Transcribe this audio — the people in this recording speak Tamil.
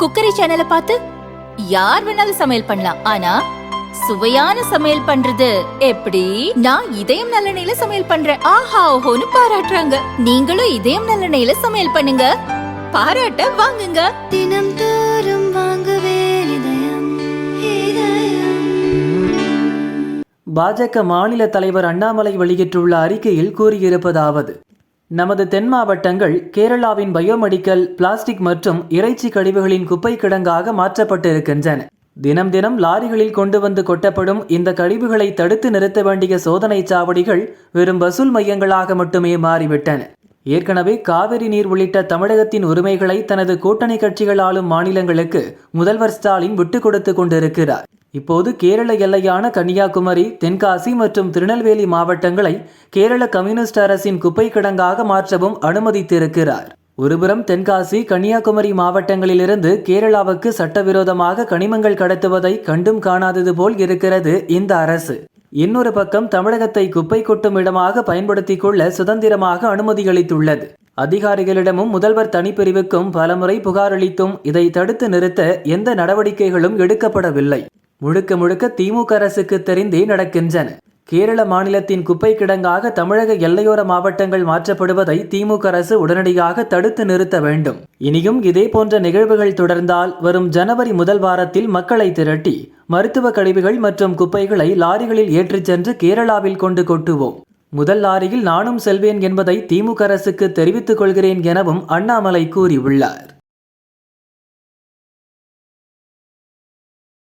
குக்கரி சேனலை பார்த்து யார் வேணாலும் சமையல் பண்ணலாம். ஆனா சுவையான சமையல் பண்றது எப்படி? நான் இதயம் நல்லெண்ணெயில சமையல் பண்றேன். ஆஹா ஓஹோன்னு பாராட்டுறாங்க. நீங்களும் இதயம் நல்லெண்ணெயில சமையல் பண்ணுங்க. பாராட்ட வாங்குங்க. தினம் தோறும் வாங்குவே இதயம் இதயம். பாஜக மாநில தலைவர் அண்ணாமலை வெளியிட்டுள்ள அறிக்கையில் கூறியிருப்பதாவது நமது தென் மாவட்டங்கள் கேரளாவின் பயோமெடிக்கல் பிளாஸ்டிக் மற்றும் இறைச்சி கழிவுகளின் குப்பை கிடங்காக மாற்றப்பட்டிருக்கின்றன. தினம் தினம் லாரிகளில் கொண்டு வந்து கொட்டப்படும் இந்த கழிவுகளை தடுத்து நிறுத்த வேண்டிய சோதனை சாவடிகள் வெறும் வசூல் மையங்களாக மட்டுமே மாறிவிட்டன. ஏற்கனவே காவிரி நீர் உள்ளிட்ட தமிழகத்தின் உரிமைகளை தனது கூட்டணி கட்சிகள் ஆளும் மாநிலங்களுக்கு முதல்வர் ஸ்டாலின் விட்டுக் கொடுத்து கொண்டிருக்கிறார். இப்போது கேரள எல்லையான கன்னியாகுமரி தென்காசி மற்றும் திருநெல்வேலி மாவட்டங்களை கேரள கம்யூனிஸ்ட் அரசின் குப்பை கிடங்காக மாற்றவும் அனுமதித்திருக்கிறார். ஒருபுறம் தென்காசி கன்னியாகுமரி மாவட்டங்களிலிருந்து கேரளாவுக்கு சட்டவிரோதமாக கனிமங்கள் கடத்துவதை கண்டும் காணாதது போல் இருக்கிறது இந்த அரசு. இன்னொரு பக்கம் தமிழகத்தை குப்பை கொட்டும் இடமாக பயன்படுத்திக் கொள்ள சுதந்திரமாக அனுமதி அளித்துள்ளது அதிகாரிகளிடமும் முதல்வர் தனிப்பிரிவுக்கும் பலமுறை புகாரளித்தும் இதை தடுத்து நிறுத்த எந்த நடவடிக்கைகளும் எடுக்கப்படவில்லை. முழுக்க முழுக்க திமுக அரசுக்கு தெரிந்தே நடக்கின்றன. கேரள மாநிலத்தின் குப்பை கிடங்காக தமிழக எல்லையோர மாவட்டங்கள் மாற்றப்படுவதை திமுக அரசு உடனடியாக தடுத்து நிறுத்த வேண்டும். இனியும் இதே போன்ற நிகழ்வுகள் தொடர்ந்தால் வரும் ஜனவரி முதல் வாரத்தில் மக்களை திரட்டி மருத்துவ கழிவுகள் மற்றும் குப்பைகளை லாரிகளில் ஏற்றிச் சென்று கேரளாவில் கொண்டு கொட்டுவோம். முதல் லாரியில் நானும் செல்வேன் என்பதை திமுக அரசுக்கு தெரிவித்துக் கொள்கிறேன் எனவும் அண்ணாமலை கூறியுள்ளார்.